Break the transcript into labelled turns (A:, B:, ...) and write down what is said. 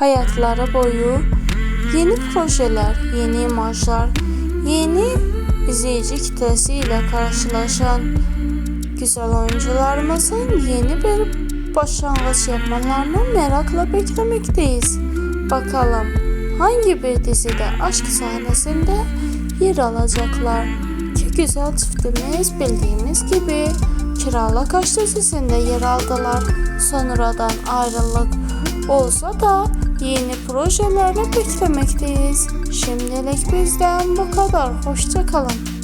A: hayatları boyu yeni projeler, yeni imajlar, yeni izleyici kitlesiyle karşılaşan güzel oyuncularımızın yeni bir başlangıç yapmalarını merakla beklemekteyiz. Bakalım hangi bir dizide aşk sahnesinde yer alacaklar? Ki güzel çiftimiz bildiğimiz gibi Kiralık Aşk dizisinde yer aldılar. Sonradan ayrılık olsa da yeni projeleri beklemekteyiz. Şimdilik bizden bu kadar. Hoşçakalın.